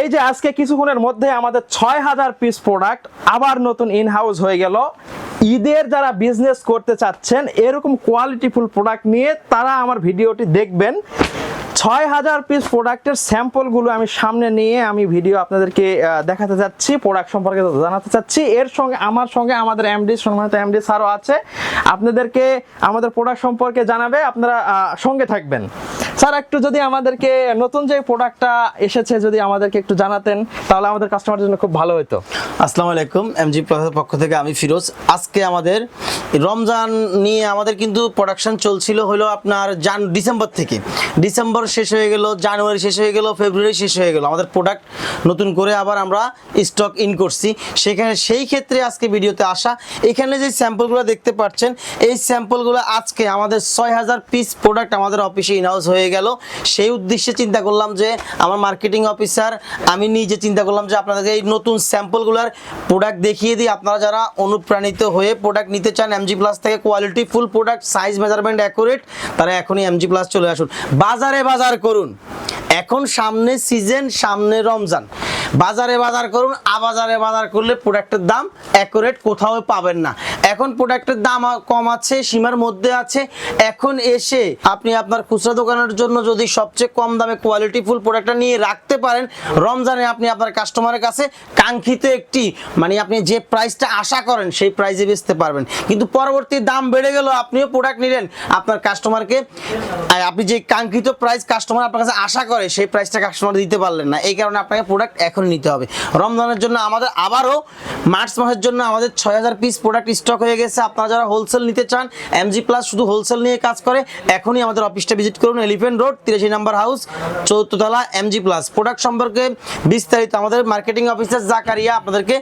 এই যে আজকে কিছুক্ষণের মধ্যে আমাদের ছয় হাজার পিস প্রোডাক্ট আবার নতুন ইন হাউস হয়ে গেল। ঈদের যারা বিজনেস করতে চাচ্ছেন, এরকম কোয়ালিটিফুল প্রোডাক্ট নিয়ে তারা আমার ভিডিওটি দেখবেন। ছয় হাজার পিস প্রোডাক্টের স্যাম্পলগুলো আমি সামনে নিয়ে আমি ভিডিও আপনাদেরকে দেখাতে চাচ্ছি প্রোডাক্ট সম্পর্কে জানাতে চাচ্ছি। এর সঙ্গে, আমার সঙ্গে আমাদের এমডি সম্মানিত এমডি স্যারও আছে। আপনাদেরকে আমাদের প্রোডাক্ট সম্পর্কে জানাবে, আপনারা সঙ্গে থাকবেন। স্যার, একটু যদি আমাদেরকে নতুন যে প্রোডাক্টটা এসেছে, যদি আমাদেরকে একটু জানাতেন, তাহলে আমাদের কাস্টমারের জন্য খুব ভালো হতো আসসালামু আলাইকুম এমজি প্লাজার পক্ষ থেকে আমি ফিরোজ। আজকে আমাদের রমজান নিয়ে আমাদের কিন্তু প্রোডাকশন চলছিল হলো আপনার জান, ডিসেম্বর থেকে। ডিসেম্বর শেষ হয়ে গেল, জানুয়ারি শেষ হয়ে গেল, ফেব্রুয়ারি শেষ হয়ে গেল। আমাদের প্রোডাক্ট নতুন করে আবার আমরা স্টক ইন করছি। সেখানে সেই ক্ষেত্রে আজকে ভিডিওতে আসা, এখানে যে স্যাম্পলগুলো দেখতে পাচ্ছেন, এই স্যাম্পলগুলো আজকে আমাদের ছয় হাজার পিস প্রোডাক্ট আমাদের অফিসে ইনহাউস হয়ে গেল। সেই উদ্দেশ্যে চিন্তা করলাম যে আমার মার্কেটিং অফিসার আমি নিজে চিন্তা করলাম যে আপনাদেরকে এই নতুন স্যাম্পলগুলোর প্রোডাক্ট দেখিয়ে দিই। আপনারা যারা অনুপ্রাণিত হয়ে প্রোডাক্ট নিতে চান এমজি প্লাস থেকে quality full product size measurement accurate তারা এখনই এমজি প্লাস চলে আসুন। বাজারে বাজার করুন। এখন সামনে সিজন সামনে রমজান। বাজারে বাজার করুন, আবাজারে বাজার করলে প্রোডাক্টের দাম অ্যাকুরেট কোথাও পাবেন না। এখন প্রোডাক্টের দাম কম আছে, সীমার মধ্যে আছে। এখন এসে আপনি আপনার খুচরা দোকানের জন্য যদি সবচেয়ে কম দামে কোয়ালিটি ফুল প্রোডাক্টটা নিয়ে রাখতে পারেন, রমজানে আপনি আপনার কাস্টমারের কাছে কাঙ্ক্ষিত একটি মানে আপনি যে প্রাইসটা আশা করেন, সেই প্রাইসে বেচতে পারবেন। কিন্তু পরবর্তী দাম বেড়ে গেল, আপনিও প্রোডাক্ট নিলেন, আপনার কাস্টমারকে আপনি যে কাঙ্ক্ষিত প্রাইস কাস্টমার আপনার কাছে আশা করে, সেই প্রাইসটা কাস্টমার দিতে পারলেন না। এই কারণে আপনাকে প্রোডাক্ট এখন নিতে হবে। রমজানের জন্য আমাদের আবারও, মার্চ মাসের জন্য আমাদের ছয় হাজার পিস প্রোডাক্ট স্টক হয়ে গেছে। আপনারা যারা হোলসেল নিতে চান এমজি প্লাস শুধু হোলসেল নিয়ে কাজ করে, এখনই আমাদের অফিসটা ভিজিট করুন এলিফেন্ট রোড তিরাশি নাম্বার হাউস চৌদ্দতলা এমজি প্লাস প্রোডাক্ট সম্পর্কে বিস্তারিত আমাদের মার্কেটিং অফিসার জাকারিয়া আপনাদেরকে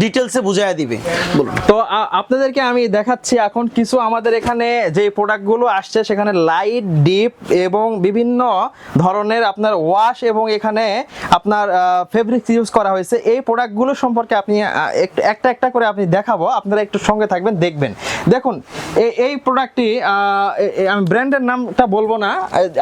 ডিটেলসে বুঝাইয়া দিবে। বলুন। তো আপনাদেরকে আমি দেখাচ্ছি এখন কিছু আমাদের এখানে যে প্রোডাক্টগুলো আসছে, সেখানে লাইট ডিপ এবং বিভিন্ন ধরনের আপনার ওয়াশ এবং এখানে আপনার ফেব্রিক্স ইউজ করা হয়েছে, এই প্রোডাক্টগুলো সম্পর্কে আপনি একটু, একটা করে আপনি দেখাবো, আপনারা একটু সঙ্গে থাকবেন, দেখবেন। দেখুন এই প্রোডাক্টটি আমি ব্র্যান্ডের নামটা বলব না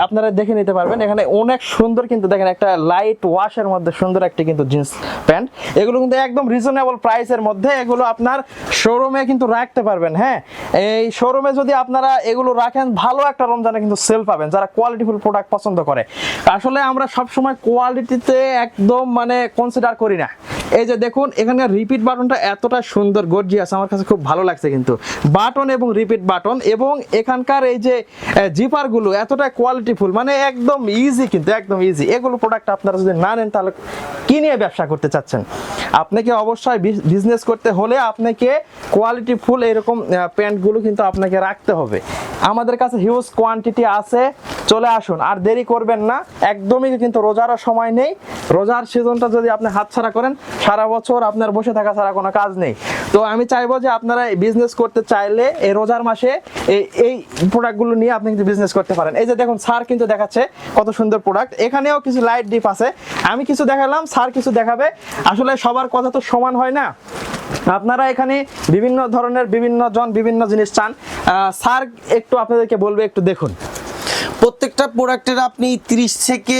আপনারা দেখে নিতে পারবেন, এখানে অনেক সুন্দর কিন্তু দেখেন একটা লাইট ওয়াশের মধ্যে সুন্দর একটি কিন্তু জিন্স প্যান্ট এগুলো কিন্তু একদম রিজনেবল প্রাইসের মধ্যে, এগুলো আপনার শোরুমে কিন্তু রাখতে পারবেন হ্যাঁ? এই শোরুমে যদি আপনারা এগুলো রাখেন, ভালো একটা রমজানে কিন্তু সেল পাবেন, যারা কোয়ালিটিফুল প্রোডাক্ট পছন্দ করে। আসলে আমরা সবসময় কোয়ালিটিতে একদম মানে কনসিডার করি না। এই যে দেখুন এখানে রিপিট বাটনটা এতটা সুন্দর গর্জিয়াস আমার কাছে খুব ভালো লাগছে কিন্তু। বাটন এবং রিপিট বাটন এবং এখানকার এই যে জিপারগুলো এতটা কোয়ালিটিফুল মানে একদম ইজি কিন্তু, একদম ইজি এগুলো প্রোডাক্ট আপনারা যদি না নেন, তাহলে কি নিয়ে ব্যবসা করতে চাচ্ছেন? আপনাকে অবশ্যই বিজনেস করতে হলে আপনাকে কোয়ালিটি ফুল এরকম প্যান্টগুলো কিন্তু আপনাকে রাখতে হবে। আমাদের কাছে হিউজ কোয়ান্টিটি আছে, চলে আসুন। আর দেরি করবেন না, একদমই কিন্তু রোজারও সময় নেই। রোজার সিজনটা যদি আপনি হাতছাড়া করেন, সারা বছর আপনার বসে থাকা ছাড়া কোনো কাজ নেই। তো আমি চাইব যে আপনারা বিজনেস করতে চাইলে এই রোজার মাসে এই প্রোডাক্টগুলো নিয়ে আপনি কিন্তু বিজনেস করতে পারেন। এই যে দেখুন স্যার কিন্তু দেখাচ্ছে কত সুন্দর প্রোডাক্ট এখানেও কিছু লাইট ডিপ আছে। আমি কিছু দেখালাম স্যার কিছু দেখাবে। আসলে সবার কথা তো সমান হয় না। আপনারা এখানে বিভিন্ন ধরনের বিভিন্ন জন বিভিন্ন জিনিস চান। স্যার একটু আপনাদেরকে বলবে, একটু দেখুন। প্রত্যেকটা প্রোডাক্টের আপনি 30 থেকে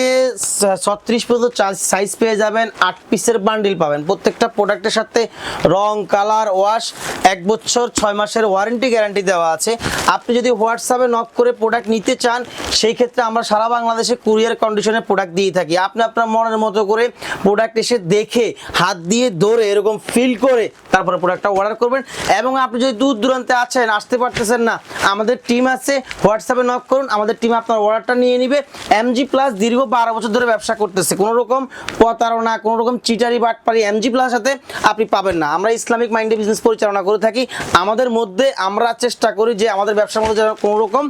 ছত্রিশ পর্যন্ত সাইজ পেয়ে যাবেন, আট পিসের বান্ডিল পাবেন। প্রত্যেকটা প্রোডাক্টের সাথে রং কালার ওয়াশ এক বছর, ছয় মাসের ওয়ারেন্টি গ্যারান্টি দেওয়া আছে। আপনি যদি হোয়াটসঅ্যাপে নক করে প্রোডাক্ট নিতে চান, সেই ক্ষেত্রে আমরা সারা বাংলাদেশে কুরিয়ার কন্ডিশনে প্রোডাক্ট দিয়ে থাকি। আপনি আপনার মনের মতো করে প্রোডাক্ট এসে দেখে, হাত দিয়ে ধরে, এরকম ফিল করে, তারপরে প্রোডাক্টটা অর্ডার করবেন। এবং আপনি যদি দূর দূরান্তে আছেন, আসতে পারতেছেন না, আমাদের টিম আছে হোয়াটসঅ্যাপে নক করুন, আমাদের টিম আপনার অর্ডারটা নিয়ে নিবে। এমজি প্লাস দীর্ঘ বারো বছর ধরে ব্যবসা করতেছে। কোনো রকম প্রতারণা, কোনো রকম চিটারি, বাটপারি এমজি প্লাস সাথে আপনি পাবেন না। আমরা ইসলামিক মাইন্ডে বিজনেস পরিচালনা করে থাকি। আমাদের মধ্যে আমরা চেষ্টা করি যে আমাদের ব্যবসার মধ্যে যেন কোনো রকম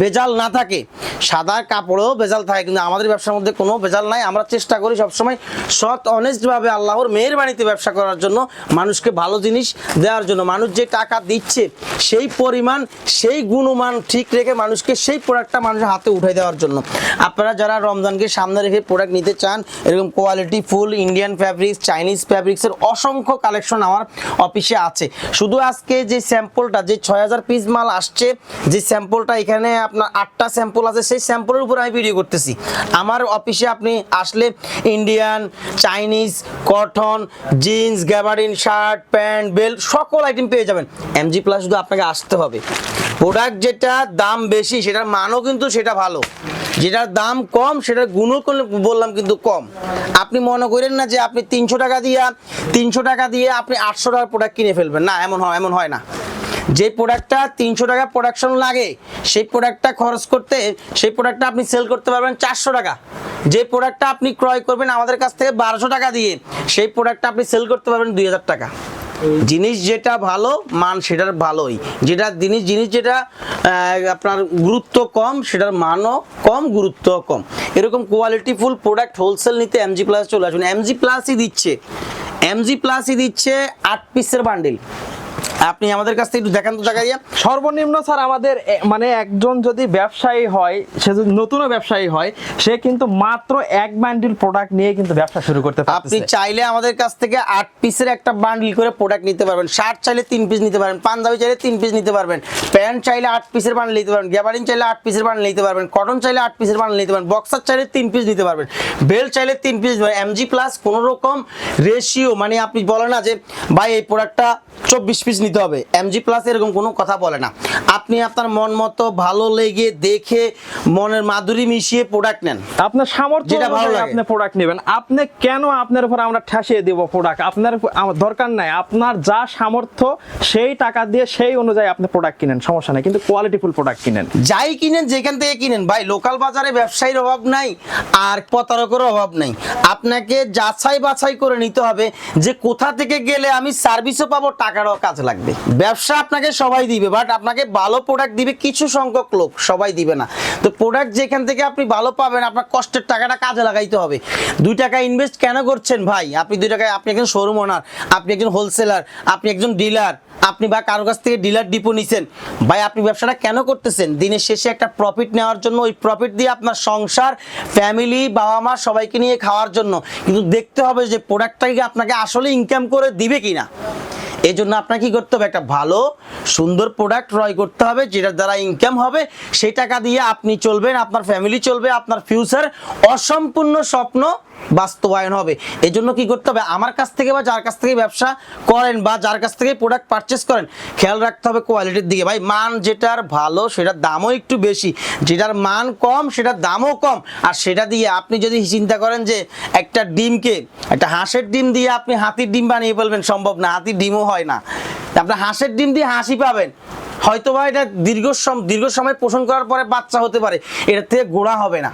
বেজাল না থাকে। সাদা কাপড়েও বেজাল থাকে, কিন্তু আমাদের ব্যবসার মধ্যে কোনো বেজাল নাই। আমরা চেষ্টা করি সবসময় সৎ অনেস্টভাবে আল্লাহর মেহরবানিতে ব্যবসা করার জন্য, মানুষকে ভালো জিনিস দেওয়ার জন্য। মানুষ যে টাকা দিচ্ছে, সেই পরিমাণ, সেই গুণমান ঠিক রেখে মানুষকে সেই প্রোডাক্টটা মানুষের হাতে উঠাই দেওয়ার জন্য। আপনারা যারা রমজানকে সামনে রেখে প্রোডাক্ট নিতে চান, এরকম quality full Indian fabrics Chinese ফ্যাব্রিক্সের অসংখ্য কালেকশন আমার অফিসে আছে। শুধু আজকে যে স্যাম্পলটা যে ছয় হাজার পিস মাল আসছে, যে স্যাম্পলটা এখানে আপনার আটটা স্যাম্পল আছে, সেই স্যাম্পলের উপর আমি ভিডিও করতেছি। আমার অফিসে আপনি আসলে Indian Chinese cotton jeans gabardine shirt pants belt সকল আইটেম পেয়ে যাবেন। এমজি প্লাস শুধু আপনাকে আসতে হবে। প্রোডাক্ট যেটা দাম বেশি, সেটার মানও কিন্তু সেটা ভালো। যেটার দাম কম, সেটার গুণও বললাম কিন্তু কম। আপনি মনে করেন না যে আপনি তিনশো টাকা দিয়ে, তিনশো টাকা দিয়ে আপনি আটশো টাকার প্রোডাক্ট কিনে ফেলবেন। না, এমন হয় এমন হয় না। যে প্রোডাক্টটা তিনশো টাকা প্রোডাকশন লাগে, সেই প্রোডাক্টটা খরচ করতে, সেই প্রোডাক্টটা আপনি সেল করতে পারবেন চারশো টাকা। যে প্রোডাক্টটা আপনি ক্রয় করবেন আমাদের কাছ থেকে বারোশো টাকা দিয়ে, সেই প্রোডাক্টটা আপনি সেল করতে পারবেন দুই হাজার টাকা। জিনিস যেটা ভালো, মান সেটার ভালোই। যেটা জিনিস জিনিস যেটা আপনার গুরুত্ব কম, সেটার মানও কম গুরুত্ব কম। এরকম কোয়ালিটিফুল প্রোডাক্ট হোলসেল নিতে এমজি প্লাস চলে আসুন। এমজি প্লাসই দিচ্ছে। এমজি প্লাসই দিচ্ছে আট পিসের বান্ডিল আপনি আমাদের কাছ থেকে একটু দেখান তো দেখা দিয়ে সর্বনিম্ন স্যার আমাদের মানে একজন যদি ব্যবসায়ী হয় সে যদি নতুনও ব্যবসায়ী হয় সে কিন্তু মাত্র এক বান্ডিল প্রোডাক্ট নিয়ে কিন্তু ব্যবসা শুরু করতে আপনি চাইলে আমাদের কাছ থেকে আট পিসের একটা বান্ডিল করে প্রোডাক্ট নিতে পারবেন। শার্ট চাইলে তিন পিস নিতে পারবেন পাঞ্জাবি চাইলে তিন পিস নিতে পারবেন প্যান্ট চাইলে আট পিসের বান্ডিল নিতে পারবেন গ্যাবারিন চাইলে আট পিসের বান্ডিল নিতে পারবেন কটন চাইলে আট পিসের বান্ডিল নিতে পারবেন বক্সার চাইলে তিন পিস নিতে পারবেন বেল চাইলে তিন পিস এমজি প্লাস কোনো রকম রেশিও মানে আপনি বলে না যে ভাই এই প্রোডাক্টটা চব্বিশ পিস নিতে হবে। এমজি প্লাস এরকম কোনো কথা বলে না। আপনি আপনার মন মতো ভালো লেগে দেখে মনের মাধুরী মিশিয়ে প্রোডাক্ট নেন। আপনার সামর্থ্য যেটা ভালো লাগে। আপনি প্রোডাক্ট নেবেন। আপনি কেন আপনার উপর আমরা ঠাসিয়ে দেব প্রোডাক্ট আপনার আমার দরকার নাই। আপনার যা সামর্থ্য সেই টাকা দিয়ে সেই অনুযায়ী আপনি প্রোডাক্ট কিনেন। সমস্যা নাই। কিন্তু কোয়ালিটিফুল প্রোডাক্ট কিনেন। যাই কিনেন যেখান থেকে কিনেন। ভাই লোকাল বাজারে ব্যবসায়ীর অভাব নাই আর প্রতারকের অভাব নাই। আপনাকে যাচাই বাছাই করে নিতে হবে যে কোথা থেকে গেলে আমি সার্ভিসও পাবো টাকারও কাজ লাগবে। ব্যবসা আপনাকে সবাই দিবে বাট আপনাকে ভালো প্রোডাক্ট দিবে কিছু সংখ্যক লোক, সবাই দিবে না। তো প্রোডাক্ট যেখান থেকে আপনি ভালো পাবেন, আপনার কষ্টের টাকাটা কাজে লাগাইতে হবে। দুই টাকা ইনভেস্ট কেন করছেন ভাই? আপনি দুই টাকায়, আপনি একজন শোরুম ওনার আপনি একজন হোলসেলার আপনি একজন ডিলার আপনি বা কারও কাছ থেকে ডিলার ডিপো নিছেন। ভাই, আপনি ব্যবসাটা কেন করতেছেন? দিনের শেষে একটা প্রফিট নেওয়ার জন্য, ওই প্রফিট দিয়ে আপনার সংসার ফ্যামিলি বাবা মা সবাইকে নিয়ে খাওয়ার জন্য। কিন্তু দেখতে হবে যে প্রোডাক্টটাকে আপনাকে আসলে ইনকাম করে দিবে কিনা। এই জন্য আপনার কি করতে হবে? একটা ভালো, সুন্দর প্রোডাক্ট ক্রয় করতে হবে, যেটার দ্বারা ইনকাম হবে। সেই টাকা দিয়ে আপনি চলবেন, আপনার ফ্যামিলি চলবে, আপনার ফিউচার অসম্পূর্ণ স্বপ্ন বাস্তবায়ন হবে। এই জন্য কি করতে হবে? আমার কাছ থেকে বা যার কাছ থেকে ব্যবসা করেন বা যার কাছ থেকে প্রোডাক্ট পারচেস করেন, খেয়াল রাখতে হবে কোয়ালিটির দিকে। ভাই, মান যেটার ভালো, সেটার দামও একটু বেশি। যেটার মান কম, সেটার দামও কম। আর সেটা দিয়ে আপনি যদি চিন্তা করেন যে একটা ডিমকে, একটা হাঁসের ডিম দিয়ে আপনি হাতির ডিম বানিয়ে ফেলবেন, সম্ভব না। হাতির ডিমও হয় না। আপনার হাঁসের ডিম দিয়ে হাসি পাবেন। হয়তো বা এটা দীর্ঘ দীর্ঘ সময় পোষণ করার পরে বাচ্চা হতে পারে। এটার থেকে গোড়া হবে না।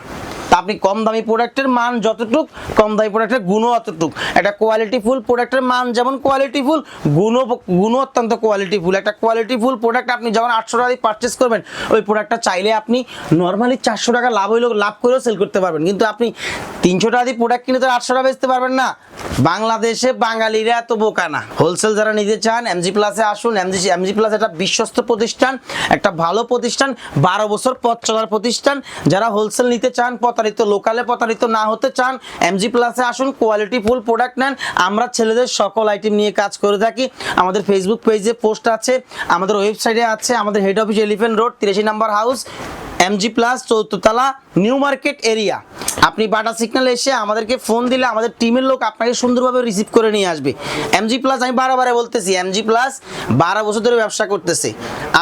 তা আপনি কম দামি প্রোডাক্টের মান যতটুক, কম দামি প্রোডাক্টের গুণও অতটুক। একটা কোয়ালিটি ফুল প্রোডাক্টের মান যেমন কোয়ালিটি ফুল, গুণও গুণও অত্যন্ত কোয়ালিটি ফুল। একটা কোয়ালিটি ফুল প্রোডাক্ট আপনি যখন আটশো টাকা দিয়ে পারচেস করবেন, ওই প্রোডাক্টটা চাইলে আপনি নর্মালি চারশো টাকা লাভ হইলেও, লাভ করেও সেল করতে পারবেন। কিন্তু আপনি তিনশো টাকা দিয়ে প্রোডাক্ট কিনে তো আটশো টাকা বেচতে পারবেন না। বাংলাদেশে বাঙালিরা এত বোকা না। হোলসেল যারা নিতে চান এমজি প্লাসে আসুন। এমজি এমজি প্লাস একটা বিশ্বস্ত প্রতিষ্ঠান, একটা ভালো প্রতিষ্ঠান, বারো বছর পথ চলার প্রতিষ্ঠান। যারা হোলসেল নিতে চান প্রতারিত, লোকালে প্রতারিত না হতে চান এমজি প্লাসে আসুন কোয়ালিটি ফুল প্রোডাক্ট নেন। আমরা ছেলেদের সকল আইটেম নিয়ে কাজ করে থাকি। আমাদের ফেসবুক পেজে পোস্ট আছে, আমাদের ওয়েবসাইটে আছে, আমাদের হেড অফিস এলিফেন্ট রোড তিরাশি নাম্বার হাউস এমজি প্লাস চৌদ্দতলা নিউ মার্কেট এরিয়া আপনি বাটা সিগন্যাল এসে আমাদেরকে ফোন দিলে আমাদের টিমের লোক আপনাকে সুন্দরভাবে রিসিভ করে নিয়ে আসবে। এমজি প্লাস আমি বারবারে বলতেছি এমজি প্লাস বারো বছর ধরে ব্যবসা করতেছে।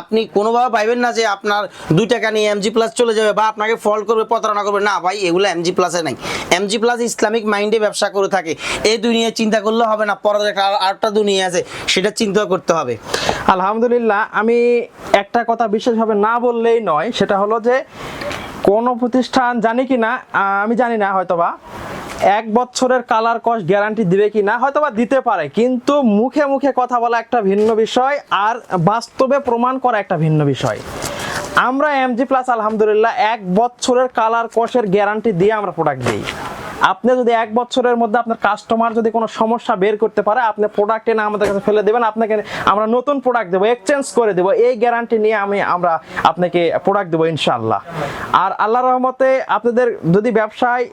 আপনি কোনোভাবে পাইবেন না যে আপনার দুই টাকা নিয়ে এমজি প্লাস চলে যাবে বা আপনাকে ফল করবে, প্রতারণা করবে। না ভাই, এগুলো এমজি প্লাসে নাই। এমজি প্লাস ইসলামিক মাইন্ডে ব্যবসা করে থাকে। এই দুনিয়ায় চিন্তা করলে হবে না পরে একটা আরেকটা দুনিয়া আছে, সেটা চিন্তা করতে হবে। আলহামদুলিল্লাহ, আমি একটা কথা বিশেষভাবে না বললেই নয়, সেটা হলো যে কোনো প্রতিষ্ঠান জানি কি না আমি জানি না, হয়তোবা। এক বছরের কালার কস্ট গ্যারান্টি দিবে কি না হয়তোবা দিতে পারে, কিন্তু মুখে মুখে কথা বলা একটা ভিন্ন বিষয় আর বাস্তবে প্রমাণ করা একটা ভিন্ন বিষয়। আমরা এমজি প্লাস আলহামদুলিল্লাহ, এক বছরের কালার কসের গ্যারান্টি দিয়ে আমরা প্রোডাক্ট দিই। আপনি যদি এক বছরের মধ্যে আপনার কাস্টমার যদি কোনো সমস্যা বের করতে পারে, আপনি প্রোডাক্ট এনে আমাদের কাছে ফেলে দেবেন, আপনাকে আমরা নতুন প্রোডাক্ট দেবো এক্সচেঞ্জ করে দেবো। এই গ্যারান্টি নিয়ে আমি আমরা আপনাকে প্রোডাক্ট দেবো ইনশাল্লাহ আর আল্লাহ রহমতে আপনাদের যদি ব্যবসায়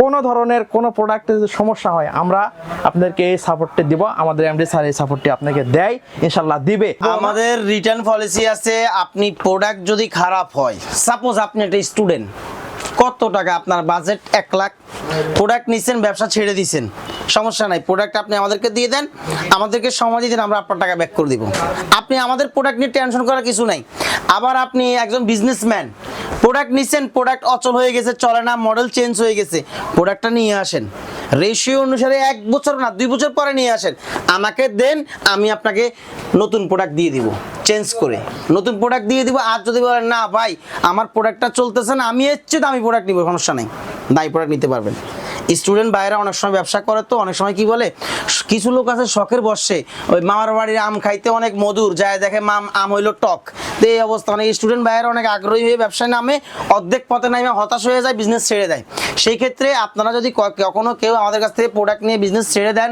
কোনো ধরনের কোনো প্রোডাক্টে যদি সমস্যা হয়, আমরা আপনাদেরকে এই সাপোর্টটি দিব। আমাদের এমডি স্যার এই সাপোর্টটি আপনাকে দেয় ইনশাল্লাহ দিবে। আমাদের রিটার্ন পলিসি আছে, আপনি প্রোডাক্ট যদি খারাপ হয় সাপোজ আপনি একটা স্টুডেন্ট কত টাকা আপনার বাজেট এক লাখ। প্রোডাক্ট নিচ্ছেন ব্যবসা ছেড়ে দিছেন। সমস্যা নাই। প্রোডাক্ট আপনি আমাদেরকে দিয়ে দেন। আমাদেরকে সময় দিয়ে দেন, আমরা আপনার টাকা ব্যাক করে দিব। আপনি আমাদের প্রোডাক্ট নিয়ে টেনশন করার কিছু নাই। আবার আপনি একজন বিজনেসম্যান প্রোডাক্ট নিচ্ছেন প্রোডাক্ট অচল হয়ে গেছে, চলে না মডেল চেঞ্জ হয়ে গেছে। প্রোডাক্টটা নিয়ে আসেন। রেশিও অনুসারে এক বছর না, দুই বছর পরে নিয়ে আসেন। আমাকে দেন, আমি আপনাকে নতুন প্রোডাক্ট দিয়ে দিব চেঞ্জ করে। নতুন প্রোডাক্ট দিয়ে দিব, আর যদি বলেন, না ভাই, আমার প্রোডাক্টটা চলতেছে না, আমি চেয়ে দামি প্রোডাক্ট নিব, সমস্যা নেই। দামি প্রোডাক্ট নিতে পারবেন। স্টুডেন্ট বাইরে অনেক সময় ব্যবসা করে তো, অনেক সময় কি বলে, কিছু লোক আছে শখের বসে, ওই মামার বাড়ির আম খাইতে অনেক মধুর, যায় দেখে মাম, আম হইল টক। তো এই অবস্থা। মানে স্টুডেন্ট ভাইয়ের অনেক আগ্রহী হয়ে ব্যবসায় নামে, অর্ধেক পথে নামে হতাশ হয়ে যায় বিজনেস ছেড়ে দেয়। সেই ক্ষেত্রে আপনারা যদি কখনো কেউ আমাদের কাছ থেকে প্রোডাক্ট নিয়ে বিজনেস ছেড়ে দেন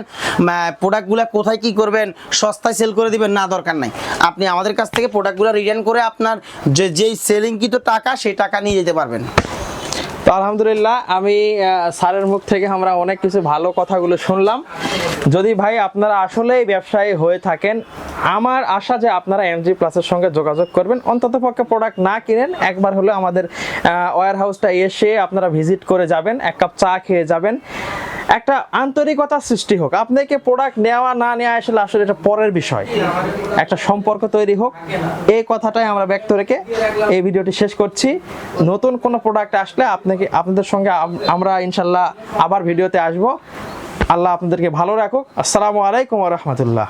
প্রোডাক্টগুলো কোথায় কি করবেন, সস্তায় সেল করে দিবেন, না, দরকার নাই। আপনি আমাদের কাছ থেকে প্রোডাক্টগুলো রিটার্ন করে আপনার যে, যেই সেলিং কিন্তু টাকা, সেই টাকা নিয়ে যেতে পারবেন। আলহামদুলিল্লাহ, আমি স্যারের মুখ থেকে আমরা অনেক কিছু ভালো কথাগুলো শুনলাম। যদি ভাই আপনারা আসলেই ব্যবসায়ী হয়ে থাকেন, আমার আশা যে আপনারা এমজি প্লাসের সঙ্গে যোগাযোগ করবেন। অন্তত পক্ষে প্রোডাক্ট না কিনেন, একবার হলে আমাদের ওয়ার হাউসটা এসে আপনারা ভিজিট করে যাবেন, এক কাপ চা খেয়ে যাবেন। একটা আন্তরিকতা সৃষ্টি হোক। আপনাকে প্রোডাক্ট নেওয়া না নেওয়া আসলে আসলে এটা পরের বিষয়। একটা সম্পর্ক তৈরি হোক। এই কথাটাই আমরা ব্যক্ত রেখে এই ভিডিওটি শেষ করছি। নতুন কোনো প্রোডাক্ট আসলে আপনাকে আপনাদের সঙ্গে আমরা ইনশাল্লাহ আবার ভিডিওতে আসব। আল্লাহ আপনাদেরকে ভালো রাখুক। আসসালামু আলাইকুম রহমতুল্লাহ।